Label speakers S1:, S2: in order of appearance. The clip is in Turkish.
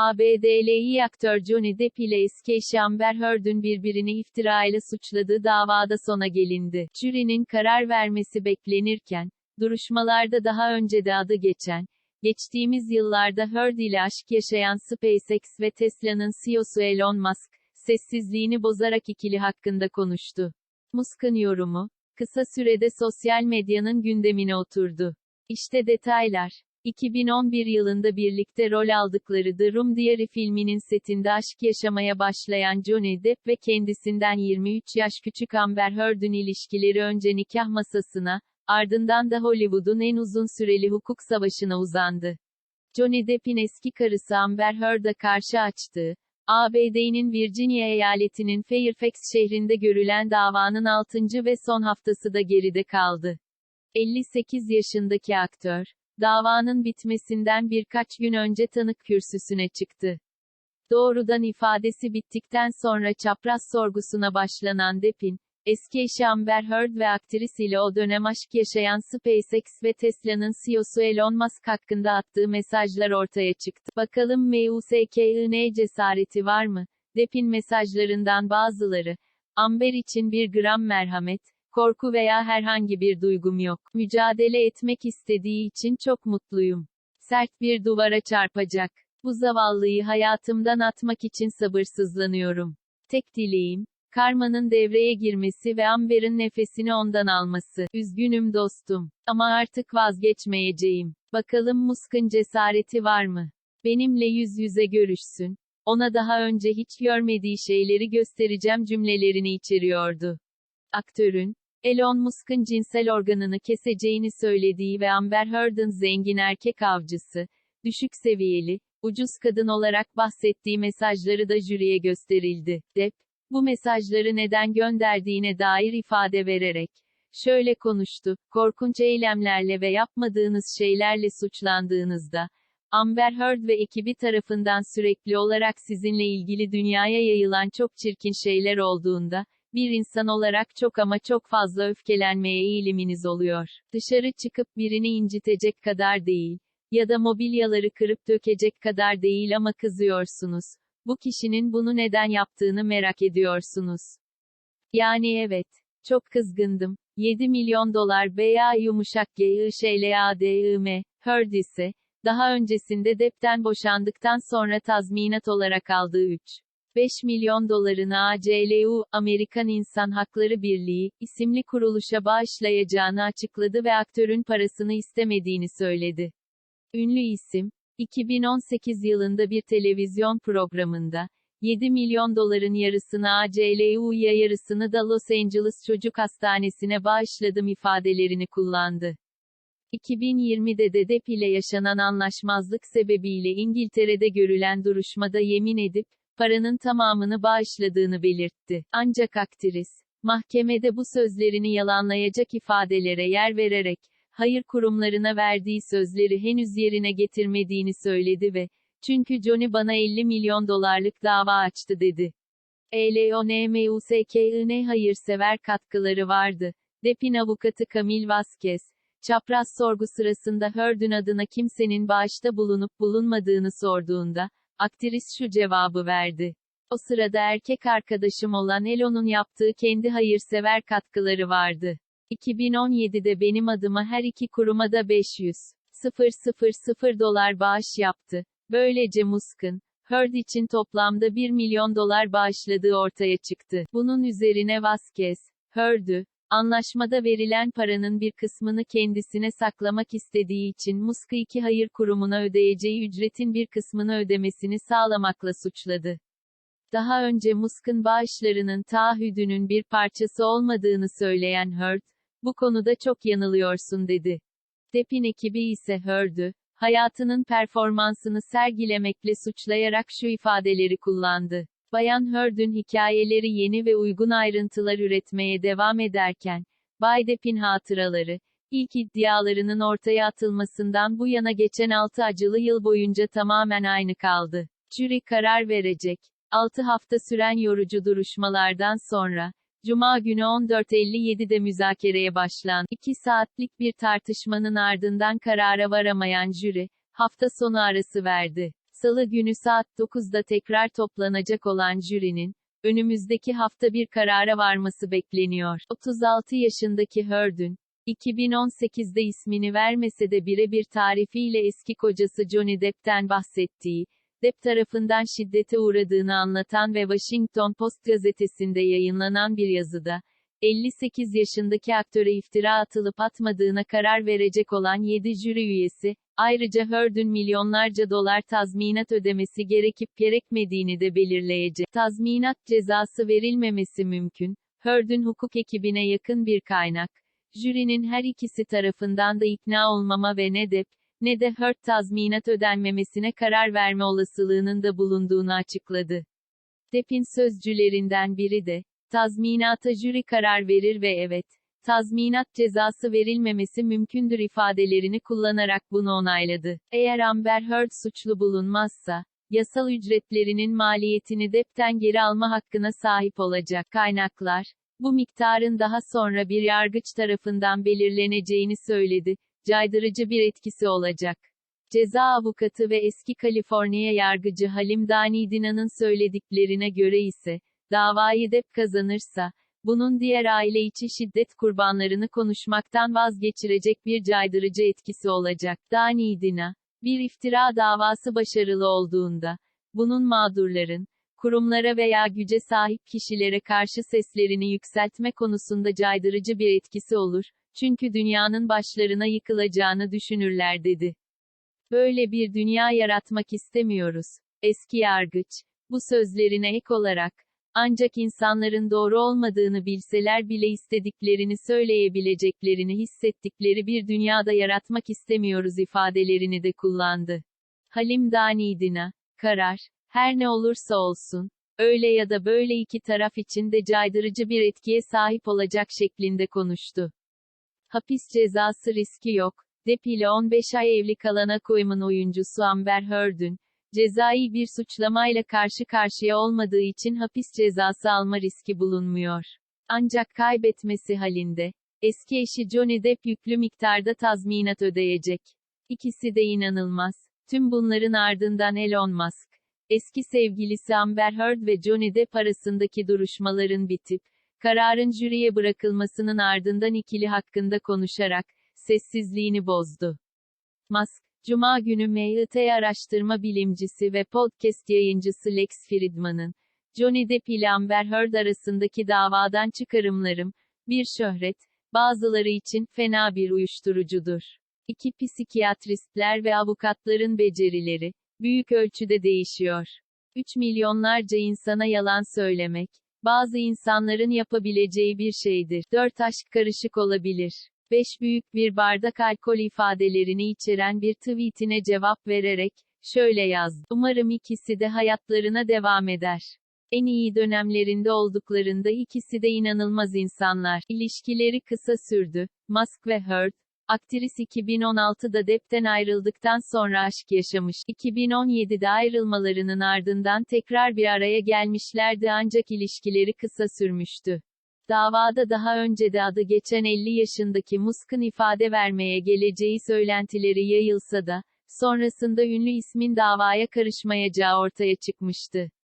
S1: ABD'li aktör Johnny Depp ile eski eşi Amber Heard'ün birbirini iftirayla suçladığı davada sona gelindi. Jürinin karar vermesi beklenirken, duruşmalarda daha önce de adı geçen, geçtiğimiz yıllarda Heard ile aşk yaşayan SpaceX ve Tesla'nın CEO'su Elon Musk, sessizliğini bozarak ikili hakkında konuştu. Musk'ın yorumu, kısa sürede sosyal medyanın gündemine oturdu. İşte detaylar. 2011 yılında birlikte rol aldıkları The Room Diary filminin setinde aşk yaşamaya başlayan Johnny Depp ve kendisinden 23 yaş küçük Amber Heard'ün ilişkileri önce nikah masasına, ardından da Hollywood'un en uzun süreli hukuk savaşına uzandı. Johnny Depp'in eski karısı Amber Heard'a karşı açtığı, ABD'nin Virginia eyaletinin Fairfax şehrinde görülen davanın 6. ve son haftası da geride kaldı. 58 yaşındaki aktör, davanın bitmesinden birkaç gün önce tanık kürsüsüne çıktı. Doğrudan ifadesi bittikten sonra çapraz sorgusuna başlanan Depp'in, eski eşi Amber Heard ve aktris ile o dönem aşk yaşayan SpaceX ve Tesla'nın CEO'su Elon Musk hakkında attığı mesajlar ortaya çıktı. Bakalım MUSK'ın cesareti var mı? Depp'in mesajlarından bazıları, Amber için bir gram merhamet, korku veya herhangi bir duygum yok. Mücadele etmek istediği için çok mutluyum. Sert bir duvara çarpacak. Bu zavallıyı hayatımdan atmak için sabırsızlanıyorum. Tek dileğim, Karma'nın devreye girmesi ve Amber'in nefesini ondan alması. Üzgünüm dostum. Ama artık vazgeçmeyeceğim. Bakalım Musk'ın cesareti var mı? Benimle yüz yüze görüşsün. Ona daha önce hiç görmediği şeyleri göstereceğim cümlelerini içeriyordu. Aktörün, Elon Musk'ın cinsel organını keseceğini söylediği ve Amber Heard'ın zengin erkek avcısı, düşük seviyeli, ucuz kadın olarak bahsettiği mesajları da jüriye gösterildi. Depp, bu mesajları neden gönderdiğine dair ifade vererek, şöyle konuştu, korkunç eylemlerle ve yapmadığınız şeylerle suçlandığınızda, Amber Heard ve ekibi tarafından sürekli olarak sizinle ilgili dünyaya yayılan çok çirkin şeyler olduğunda, bir insan olarak çok ama çok fazla öfkelenmeye eğiliminiz oluyor. Dışarı çıkıp birini incitecek kadar değil, ya da mobilyaları kırıp dökecek kadar değil ama kızıyorsunuz. Bu kişinin bunu neden yaptığını merak ediyorsunuz. Yani evet. Çok kızgındım. 7 milyon dolar veya yumuşak GIŞLADIM, Heard ise, daha öncesinde Depp'ten boşandıktan sonra tazminat olarak aldığı 3. 5 milyon dolarını ACLU, Amerikan İnsan Hakları Birliği, isimli kuruluşa bağışlayacağını açıkladı ve aktörün parasını istemediğini söyledi. Ünlü isim, 2018 yılında bir televizyon programında, 7 milyon doların yarısını ACLU'ya yarısını da Los Angeles Çocuk Hastanesi'ne bağışladım ifadelerini kullandı. 2020'de de Depp ile yaşanan anlaşmazlık sebebiyle İngiltere'de görülen duruşmada yemin edip, paranın tamamını bağışladığını belirtti. Ancak aktris, mahkemede bu sözlerini yalanlayacak ifadelere yer vererek, hayır kurumlarına verdiği sözleri henüz yerine getirmediğini söyledi ve, çünkü Johnny bana 50 milyon dolarlık dava açtı dedi. ELONMUSKIN hayırsever katkıları vardı. Depp'in avukatı Camille Vasquez, çapraz sorgu sırasında Heard'ün adına kimsenin bağışta bulunup bulunmadığını sorduğunda, aktris şu cevabı verdi. O sırada erkek arkadaşım olan Elon'un yaptığı kendi hayırsever katkıları vardı. 2017'de benim adıma her iki kuruma da 500 000 dolar bağış yaptı. Böylece Musk'ın, Heard için toplamda 1 milyon dolar bağışladığı ortaya çıktı. Bunun üzerine Vasquez, Heard'ü, anlaşmada verilen paranın bir kısmını kendisine saklamak istediği için Musk'ı iki hayır kurumuna ödeyeceği ücretin bir kısmını ödemesini sağlamakla suçladı. Daha önce Musk'ın bağışlarının taahhüdünün bir parçası olmadığını söyleyen Heard, bu konuda çok yanılıyorsun dedi. Depp'in ekibi ise Heard'ü, hayatının performansını sergilemekle suçlayarak şu ifadeleri kullandı. Bayan Heard'ün hikayeleri yeni ve uygun ayrıntılar üretmeye devam ederken, Bay Depp'in hatıraları, ilk iddialarının ortaya atılmasından bu yana geçen 6 acılı yıl boyunca tamamen aynı kaldı. Jüri karar verecek. 6 hafta süren yorucu duruşmalardan sonra, Cuma günü 14.57'de müzakereye başlandı. 2 saatlik bir tartışmanın ardından karara varamayan jüri, hafta sonu arası verdi. Salı günü saat 9'da tekrar toplanacak olan jürinin, önümüzdeki hafta bir karara varması bekleniyor. 36 yaşındaki Heard'ün, 2018'de ismini vermese de birebir tarifiyle eski kocası Johnny Depp'ten bahsettiği, Depp tarafından şiddete uğradığını anlatan ve Washington Post gazetesinde yayınlanan bir yazıda, 58 yaşındaki aktöre iftira atılıp atmadığına karar verecek olan 7 jüri üyesi, ayrıca Heard'ün milyonlarca dolar tazminat ödemesi gerekip gerekmediğini de belirleyecek. Tazminat cezası verilmemesi mümkün. Heard'ün hukuk ekibine yakın bir kaynak, jürinin her ikisi tarafından da ikna olmama ve ne Depp, ne de Heard tazminat ödenmemesine karar verme olasılığının da bulunduğunu açıkladı. Depp'in sözcülerinden biri de, tazminata jüri karar verir ve evet, tazminat cezası verilmemesi mümkündür ifadelerini kullanarak bunu onayladı. Eğer Amber Heard suçlu bulunmazsa, yasal ücretlerinin maliyetini Depp'ten geri alma hakkına sahip olacak kaynaklar, bu miktarın daha sonra bir yargıç tarafından belirleneceğini söyledi, caydırıcı bir etkisi olacak. Ceza avukatı ve eski Kaliforniya yargıcı Halim Danidina'nın söylediklerine göre ise, davayı Depp kazanırsa, bunun diğer aile içi şiddet kurbanlarını konuşmaktan vazgeçirecek bir caydırıcı etkisi olacak. Danidina, bir iftira davası başarılı olduğunda, bunun mağdurların, kurumlara veya güce sahip kişilere karşı seslerini yükseltme konusunda caydırıcı bir etkisi olur, çünkü dünyanın başlarına yıkılacağını düşünürler dedi. Böyle bir dünya yaratmak istemiyoruz. Eski yargıç, bu sözlerine ek olarak, ancak insanların doğru olmadığını bilseler bile istediklerini söyleyebileceklerini hissettikleri bir dünyada yaratmak istemiyoruz ifadelerini de kullandı. Halim Danidina, karar, her ne olursa olsun, öyle ya da böyle iki taraf için de caydırıcı bir etkiye sahip olacak şeklinde konuştu. Hapis cezası riski yok. Depp ile 15 ay evli kalan Aquaman oyuncusu Amber Heard'ün, cezai bir suçlamayla karşı karşıya olmadığı için hapis cezası alma riski bulunmuyor. Ancak kaybetmesi halinde, eski eşi Johnny Depp yüklü miktarda tazminat ödeyecek. İkisi de inanılmaz. Tüm bunların ardından Elon Musk, eski sevgilisi Amber Heard ve Johnny Depp arasındaki duruşmaların bitip, kararın jüriye bırakılmasının ardından ikili hakkında konuşarak, sessizliğini bozdu. Musk, Cuma günü MIT araştırma bilimcisi ve podcast yayıncısı Lex Fridman'ın, Johnny Depp ile Amber Heard arasındaki davadan çıkarımlarım, bir şöhret, bazıları için fena bir uyuşturucudur. İki psikiyatristler ve avukatların becerileri, büyük ölçüde değişiyor. 3 milyonlarca insana yalan söylemek, bazı insanların yapabileceği bir şeydir. 4 aşk karışık olabilir. 5 büyük bir bardak alkol ifadelerini içeren bir tweetine cevap vererek, şöyle yazdı. Umarım ikisi de hayatlarına devam eder. En iyi dönemlerinde olduklarında ikisi de inanılmaz insanlar. İlişkileri kısa sürdü. Musk ve Heard, Aktris 2016'da Depp'ten ayrıldıktan sonra aşk yaşamış. 2017'de ayrılmalarının ardından tekrar bir araya gelmişlerdi ancak ilişkileri kısa sürmüştü. Davada daha önce de adı geçen 50 yaşındaki Musk'ın ifade vermeye geleceği söylentileri yayılsa da, sonrasında ünlü ismin davaya karışmayacağı ortaya çıkmıştı.